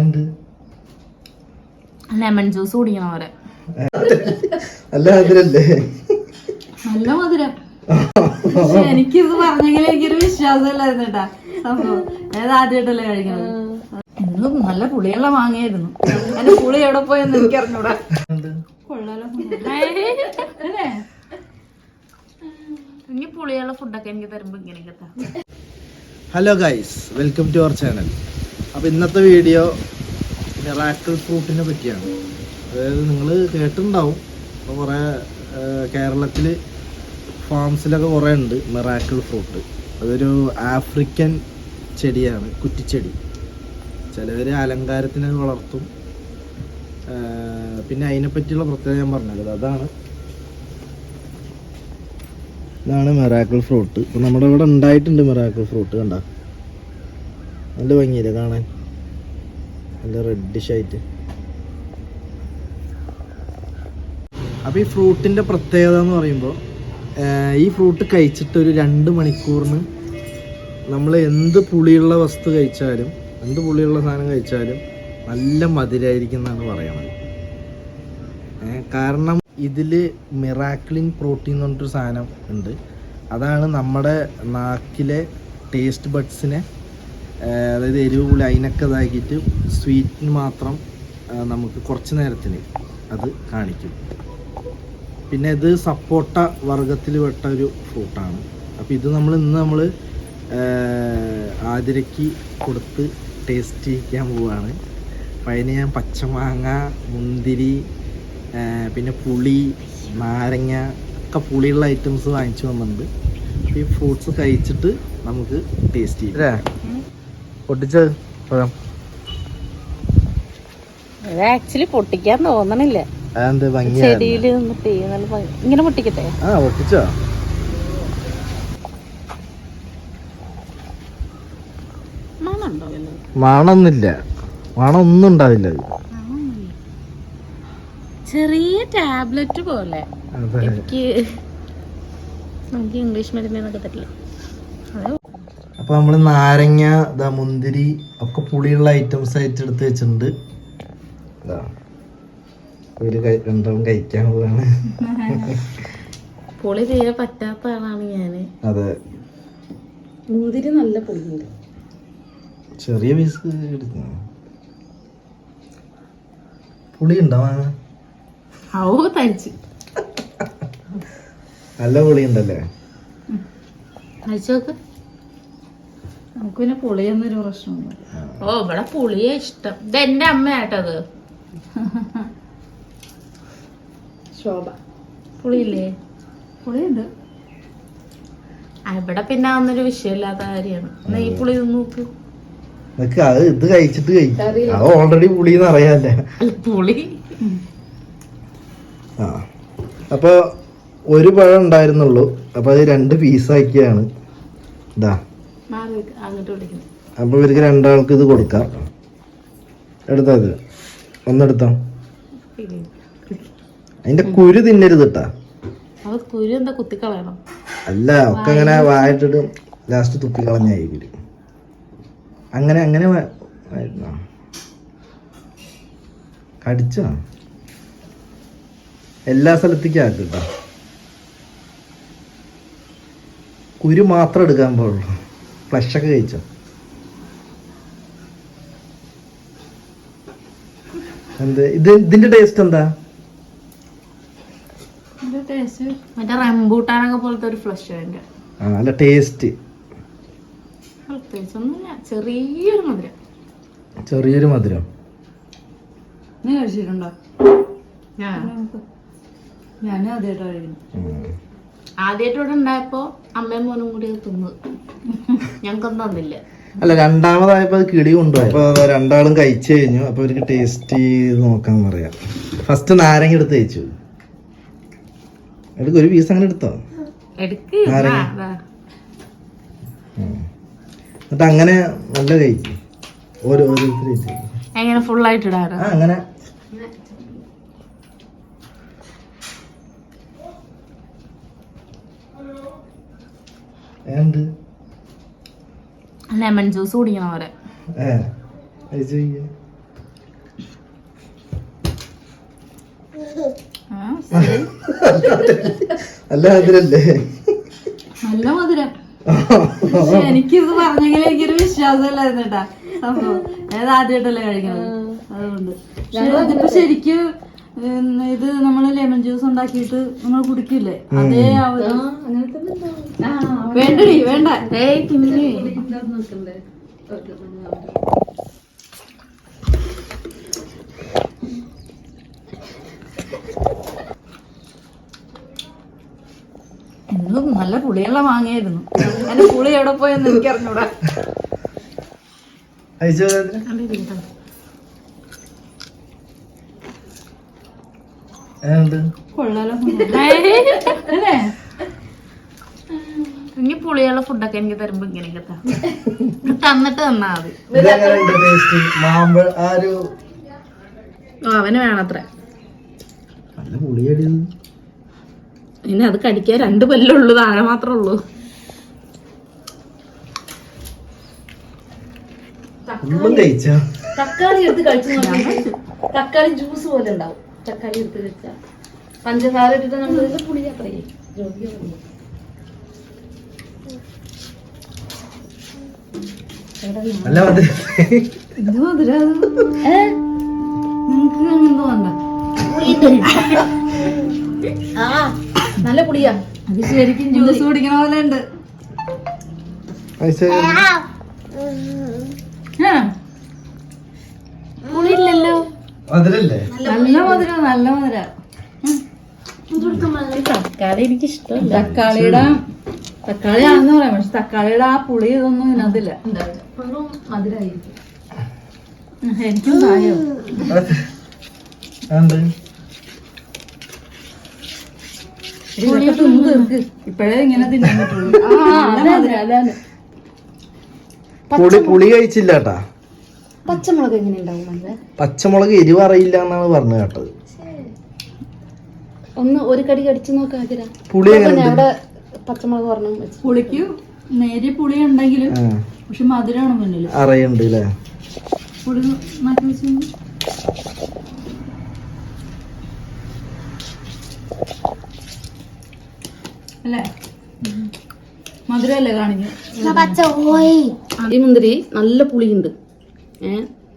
എന്ത് lemon juice കുടിക്കണ പോലെ നല്ല മധുരല്ലേ നല്ല മധുരം. എനിക്ക് എനിക്കിത് പറഞ്ഞെങ്കിൽ എനിക്കൊരു വിശ്വാസമില്ലായിരുന്നു കേട്ടാ. സംഭവം ഞാൻ ആദ്യമായിട്ടല്ലേ കഴിക്കുന്നത്. ഇന്നും നല്ല പുളിയുള്ള വാങ്ങിയായിരുന്നു. അതിന്റെ പുളി എവിടെ പോയെന്ന് എനിക്ക് അറിഞ്ഞൂടാ കൊള്ളാലോ അല്ലേ? ഇനി പുളിയുള്ള ഫുഡൊക്കെ എനിക്ക് തരുമ്പോ ഇങ്ങനെയൊക്കെ താ. Hello guys welcome to our channel അപ്പോൾ ഇന്നത്തെ വീഡിയോ മിറാക്കിൾ ഫ്രൂട്ടിനെ പറ്റിയാണ്. അതായത് നിങ്ങൾ കേട്ടിട്ടുണ്ടാവും. ഇപ്പൊ കുറേ കേരളത്തിൽ ഫാംസിലൊക്കെ കുറേ ഉണ്ട് മിറാക്കിൾ ഫ്രൂട്ട് അതൊരു ആഫ്രിക്കൻ ചെടിയാണ് കുറ്റിച്ചെടി. ചിലവർ അലങ്കാരത്തിന് വളർത്തും. പിന്നെ അതിനെപ്പറ്റിയുള്ള പ്രത്യേകത ഞാൻ പറഞ്ഞത് അതാണ്. ഇതാണ് മെറാക്കിൾ ഫ്രൂട്ട് നമ്മുടെ ഇവിടെ ഉണ്ടായിട്ടുണ്ട് മെറാക്കിൾ ഫ്രൂട്ട് കണ്ട? നല്ല ഭംഗിയില്ലേ കാണാൻ? നല്ല റെഡിഷായിട്ട് അപ്പോൾ ഈ ഫ്രൂട്ടിന്റെ പ്രത്യേകത എന്ന് പറയുമ്പോൾ ഈ ഫ്രൂട്ട് കഴിച്ചിട്ട് ഒരു രണ്ട് മണിക്കൂറിന് നമ്മൾ എന്ത് പുളിയുള്ള വസ്തു കഴിച്ചാലും എന്ത് പുളിയുള്ള സാധനം കഴിച്ചാലും നല്ല മധുരമായിരിക്കും എന്നാണ് പറയണത്. കാരണം ഇതിൽ മിറാക്കിളിൻ പ്രോട്ടീൻ എന്ന് പറഞ്ഞിട്ടൊരു സാധനം ഉണ്ട്. അതാണ് നമ്മുടെ നാക്കിലെ ടേസ്റ്റ് ബഡ്സിനെ അതായത് എരിവ് പുളി അതിനൊക്കെ ഇതാക്കിയിട്ട് സ്വീറ്റിന് മാത്രം നമുക്ക് കുറച്ച് നേരത്തിന് അത് കാണിക്കും. പിന്നെ ഇത് സപ്പോട്ട വർഗത്തിൽ പെട്ട ഒരു ഫ്രൂട്ടാണ്. അപ്പോൾ ഇത് നമ്മൾ ഇന്ന് നമ്മൾ ആതിരയ്ക്ക് കൊടുത്ത് ടേസ്റ്റ് ചെയ്യിക്കാൻ പോവുകയാണ് അപ്പോൾ അതിന് ഞാൻ പച്ചമാങ്ങ മുന്തിരി പിന്നെ പുളി നാരങ്ങ ഒക്കെ പുളിയുള്ള ഐറ്റംസ് വാങ്ങിച്ചു വന്നിട്ടുണ്ട്. അപ്പോൾ ഈ ഫ്രൂട്ട്സ് കഴിച്ചിട്ട് നമുക്ക് ടേസ്റ്റ് ചെയ്യാം. പൊട്ടിച്ച് പഴം ആക്ച്വലി പൊട്ടിക്കാൻ തോന്നണില്ല. ചെടിയിൽ നിന്നിട്ട് നല്ല ഇങ്ങനെ പൊട്ടിക്കട്ടെ? ആ പൊട്ടിച്ചോ? മണമൊന്നുമില്ല. മണം ഒന്നും ഉണ്ടാവില്ല ചെറിയ ടാബ്ലറ്റ് പോലെ. അതെ. എനിക്ക് നമുക്ക് ഇംഗ്ലീഷ് മരുന്നൊക്കെ പറ്റില്ല തരില്ല. അപ്പൊ നമ്മൾ നാരങ്ങ ഇതാ മുന്തിരി ഒക്കെ പുളിയുള്ള ഐറ്റംസ് ആയിട്ട് എടുത്ത് വെച്ചിട്ടുണ്ട്. ഇതാ ഒരു കൈ- രണ്ടെണ്ണം കഴിക്കാൻ പോവാണ് പുളി തീരെ പറ്റാത്ത ആളാണ് ഞാൻ. അതെ. മുന്തിരി നല്ല പുളിയുണ്ട്. ചെറിയ പീസ് പുളി ഉണ്ടോ മാങ്ങ ഓ തനിച്ച്. നല്ല പുളി ഉണ്ടല്ലേ കഴിച്ചു നോക്ക്. നമുക്ക് പിന്നെ പുളിയൊന്നൊരു പ്രശ്നമൊന്നുമില്ല ഓ ഇവിടെ പുളിയെ ഇഷ്ടം. ഇത് എന്റെ അമ്മയാട്ടത് ശോഭ. പുളിയില്ലേ? പുളിയുണ്ട്. ഇവിടെ പിന്നെ അതൊന്നൊരു വിഷയമില്ലാത്ത കാര്യമാണ്. എന്നാ ഈ പുളി നോക്ക്. നിനക്ക് അത് ഇത് കഴിച്ചിട്ട് കഴിക്കും അത് ഓൾറെഡി പുളി അറിയാല്ലേ? പുളി. ആ. അപ്പോൾ ഒരു പഴം ഉണ്ടായിരുന്നുള്ളൂ. അപ്പോൾ അത് രണ്ട് പീസാക്കിയാണ് ഇതാ. മാറി നിക്ക്, അങ്ങോട്ട് അപ്പോൾ ഇവർക്ക് രണ്ടാൾക്ക് ഇത് കൊടുക്കാം. എടുത്താ ഇത് ഒന്നെടുത്തോ അതിന്റെ കുരു തിന്നരുത് കേട്ടാ കുരു എന്താ കുത്തിക്കളയണം? അല്ല ഒക്കെ അങ്ങനെ വായിട്ടിട്ട് ലാസ്റ്റ് തുപ്പി കളഞ്ഞായി അങ്ങനെ അങ്ങനെ? കടിച്ചോ? എല്ലാ സ്ഥലത്തേക്കും ആക്കട്ടോ കുരു മാത്രം എടുക്കാൻ പാടുള്ളൂ. ഫ്ലഷൊക്കെ കഴിച്ചോ? എന്ത്? ഇത് ഇതിന്റെ ടേസ്റ്റ് എന്താ? മറ്റേ റംബൂട്ടാനൊക്കെ പോലത്തെ ഒരു ഫ്ലഷ് അതിന്റെ. ആ അല്ല ടേസ്റ്റ് പ്രത്യേകിച്ചൊന്നുമില്ല ചെറിയൊരു മധുരം. ചെറിയൊരു മധുരം. നീ കഴിച്ചിട്ടുണ്ടോ? ഞാൻ കഴിക്കുന്നു ഉം. ആദ്യമായിട്ട് ഇവിടെ ഉണ്ടായപ്പോ അമ്മയും മോനും കൂടി അത് തിന്നു. ഞങ്ങൾക്കൊന്നും തന്നില്ല. അല്ല രണ്ടാമതായപ്പോ അത് കിളി കൊണ്ടുപോയി. അപ്പൊ രണ്ടാളും കഴിച്ചു കഴിഞ്ഞു. അപ്പൊ അവർക്ക് ടേസ്റ്റ് ചെയ്ത് നോക്കാൻ പറയാം ഫസ്റ്റ് നാരങ്ങ എടുത്ത് കഴിച്ചു എടുക്ക ഒരു പീസ് അങ്ങനെ എടുത്തോ? നാരങ്ങ. എന്നിട്ട് അങ്ങനെ നല്ല കഴിച്ചു. ഓരോ ഇടാനോ ആ അങ്ങനെ എന്ത് ലെമൺ ജ്യൂസ് കുടിക്കണ പോലെ അല്ല അതിലല്ലേ നല്ല മധുരം. എനിക്കിത് പറഞ്ഞെങ്കിൽ എനിക്കൊരു വിശ്വാസമില്ലായിരുന്നു കേട്ടാ. സംഭവം ഏത് ആദ്യമായിട്ടല്ലേ കഴിക്കുന്നത് അതുകൊണ്ട്. അതിപ്പോ ശരിക്കും ഇത് നമ്മൾ ലെമൺ ജ്യൂസ് ഉണ്ടാക്കിയിട്ട് നമ്മൾ കുടിക്കില്ലേ? അതേ ആ വേണ്ടടി വേണ്ട. നല്ല പുളിയുള്ള വാങ്ങിയായിരുന്നു. എന്റെ പുളി എവിടെ പോയെന്ന് എനിക്ക് അറിഞ്ഞൂടാ അയച്ചോ ഏതുണ്ട് കൊള്ളാലോ. അല്ലേ? ഇനി പുളിയുള്ള ഫുഡൊക്കെ എനിക്ക് തരുമ്പോ ഇങ്ങനെയൊക്കെ. തന്നിട്ട് തന്നാ മതി. അവന് വേണത്ര. ഇനി അത് കടിക്കാൻ രണ്ട് പല്ലുള്ളൂ താഴെ മാത്രമേ ഉള്ളൂ. തക്കാളി എടുത്ത് കഴിച്ചു തക്കാളി ജ്യൂസ് പോലെ ഉണ്ടാവും. തക്കാളി എടുത്ത് കഴിച്ചാൽ പഞ്ചസാര ഇട്ടിട്ട് നമ്മൾ ഇതിന്റെ പുളി നല്ല നല്ല പുളിയാ. അത് ശരിക്കും ജ്യൂസ് കുടിക്കണ പോലെ ഉണ്ട്. പുളിയില്ലല്ലോ. അതിലല്ലേ നല്ല മധുര നല്ല മധുര. തക്കാളി എനിക്ക് ഇഷ്ടമല്ല തക്കാളിയുടെ തക്കാളിയാണെന്ന് പറയാം പക്ഷെ തക്കാളിയുടെ ആ പുളി ഇതൊന്നും ഇതിനകത്തില്ല. മധുരമായിരിക്കും ഉം, എനിക്കും തായോ ഇപ്പഴേ ഇങ്ങനെ തിന്നാൻ പറ്റുള്ളൂ. പുളി പുളി കഴിച്ചില്ല കേട്ടാ. പച്ചമുളക് എങ്ങനെ ഉണ്ടാവും പച്ചമുളക് എരിവ് അറിയില്ല എന്നാണ് പറഞ്ഞു കേട്ടത്. ഒന്ന് ഒരു കടി കടിച്ചു നോക്കാൻ പുളി എങ്ങനെ പച്ചമുളക് പറഞ്ഞു പുളിക്ക് നേരിയ പുളി ഉണ്ടെങ്കിലും പക്ഷെ മധുരമാണ് മുന്നിൽ അറിയണ്ട് അല്ലേ പുളി മാറ്റി വെച്ചു അല്ലേ? മധുരല്ലേ കാണിക്കുക ഈ മുന്തിരി നല്ല പുളിയുണ്ട്. ഏ?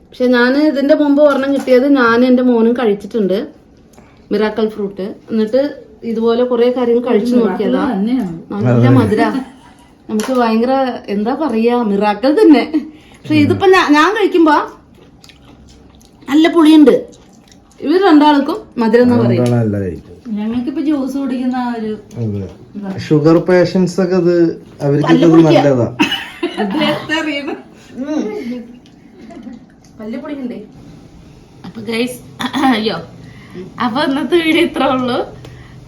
പക്ഷെ ഞാൻ ഇതിന്റെ മുമ്പ് ഒരെണ്ണം കിട്ടിയത് ഞാൻ എന്റെ മോനും കഴിച്ചിട്ടുണ്ട്. Miracle fruit. എന്നിട്ട് ഇതുപോലെ കുറെ കാര്യങ്ങൾ കഴിച്ചു നോക്കിയതാ. തന്നെയാണ്. നല്ല മധുര. നമുക്ക് ഭയങ്കര എന്താ പറയാ മിറാക്കൽ തന്നെ. പക്ഷെ ഇതിപ്പോ ഞാൻ കഴിക്കുമ്പോ നല്ല പുളിയുണ്ട്. ഇവർ രണ്ടാൾക്കും മധുരം എന്ന് പറയും. ഞങ്ങൾക്കിപ്പോ ജ്യൂസ് കുടിക്കുന്ന ആ ഒരു ഷുഗർ പേഷ്യൻസ് ഒക്കെ ഇത് അവർക്ക് നല്ലതാ. അപ്പൊ ഗൈസ് അയ്യോ. അപ്പൊ ഇന്നത്തെ വീഡിയോ ഇത്രേ ഉള്ളൂ.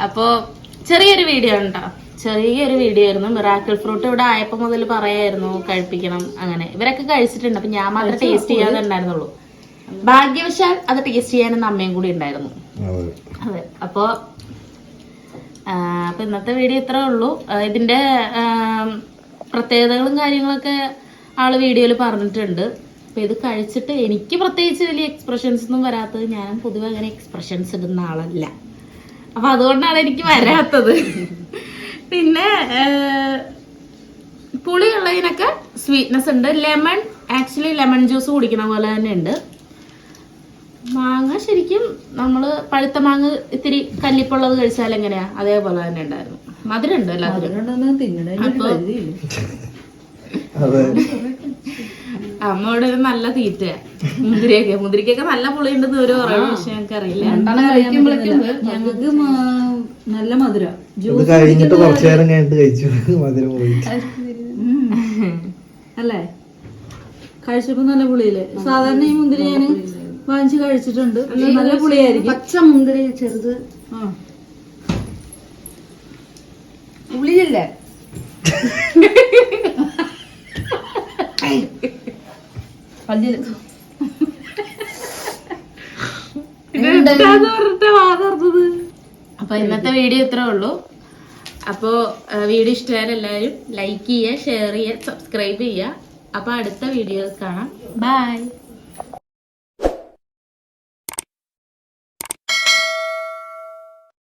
അപ്പോ ചെറിയൊരു വീഡിയോ ഉണ്ടോ? ചെറിയൊരു വീഡിയോ ആയിരുന്നു. മിറാക്കിൾ ഫ്രൂട്ട് ഇവിടെ ആയപ്പോ മുതൽ പറയായിരുന്നു കഴിപ്പിക്കണം അങ്ങനെ. ഇവരൊക്കെ കഴിച്ചിട്ടുണ്ട്. അപ്പൊ ഞാൻ മാത്രം ടേസ്റ്റ് ചെയ്യാതെ ഉണ്ടായിരുന്നുള്ളൂ. ഭാഗ്യവശാൽ അത് ടേസ്റ്റ് ചെയ്യാനും അമ്മയും കൂടി ഉണ്ടായിരുന്നു. അതെ. അപ്പോൾ അപ്പോ അപ്പൊ ഇന്നത്തെ വീഡിയോ ഇത്രേ ഉള്ളൂ. ഇതിന്റെ പ്രത്യേകതകളും കാര്യങ്ങളൊക്കെ ആൾ വീഡിയോയിൽ പറഞ്ഞിട്ടുണ്ട്. അപ്പൊ ഇത് കഴിച്ചിട്ട് എനിക്ക് പ്രത്യേകിച്ച് വലിയ എക്സ്പ്രഷൻസ് ഒന്നും വരാത്തത് ഞാൻ പൊതുവെ അങ്ങനെ എക്സ്പ്രഷൻസ് ഇടുന്ന ആളല്ല. അപ്പൊ അതുകൊണ്ടാണ് എനിക്ക് വരാത്തത്. പിന്നെ പുളിയുള്ളതിനൊക്കെ സ്വീറ്റ്നെസ് ഉണ്ട്. ലെമൺ ആക്ച്വലി ലെമൺ ജ്യൂസ് കുടിക്കുന്ന പോലെ തന്നെ ഉണ്ട്. മാങ്ങ ശരിക്കും നമ്മൾ പഴുത്ത മാങ്ങ ഇത്തിരി കല്ലിപ്പുള്ളത് കഴിച്ചാൽ എങ്ങനെയാ? അതേപോലെ തന്നെ ഉണ്ടായിരുന്നു. മധുരം ഉണ്ട് എല്ലാത്തിനും മധുരം തിന്നണ പരിധിയില്ല അതെ അമ്മയുടെ ഒരു നല്ല തീറ്റ മുന്തിരിയൊക്കെ. മുന്തിരിക്കൊക്കെ നല്ല പുളി ഉണ്ടെന്ന് ഒരു പറയുന്നു പക്ഷെ ഞങ്ങൾക്ക് അറിയില്ല. കഴിക്കുമ്പോഴേക്കും ഞങ്ങൾക്ക് നല്ല മധുര. ഇത് കഴിഞ്ഞിട്ട് കുറച്ചു നേരം കഴിഞ്ഞിട്ട് കഴിച്ചു. മധുരം അല്ലേ? കഴിച്ചപ്പോ നല്ല പുളിയില്ലേ? സാധാരണ ഈ മുന്തിരി ഞാൻ വാങ്ങിച്ച് കഴിച്ചിട്ടുണ്ട്. നല്ല പുളിയായിരിക്കും. പച്ച മുന്തിരി ചെറുത്. ആ. പുളിയില്ലേ? അപ്പൊ ഇന്നത്തെ വീഡിയോ ഇത്രേ ഉള്ളൂ. അപ്പോ വീഡിയോ ഇഷ്ടമായ എല്ലാവരും ലൈക്ക് ചെയ്യുക ഷെയർ ചെയ്യുക സബ്സ്ക്രൈബ് ചെയ്യുക. അപ്പൊ അടുത്ത വീഡിയോ കാണാം. ബൈ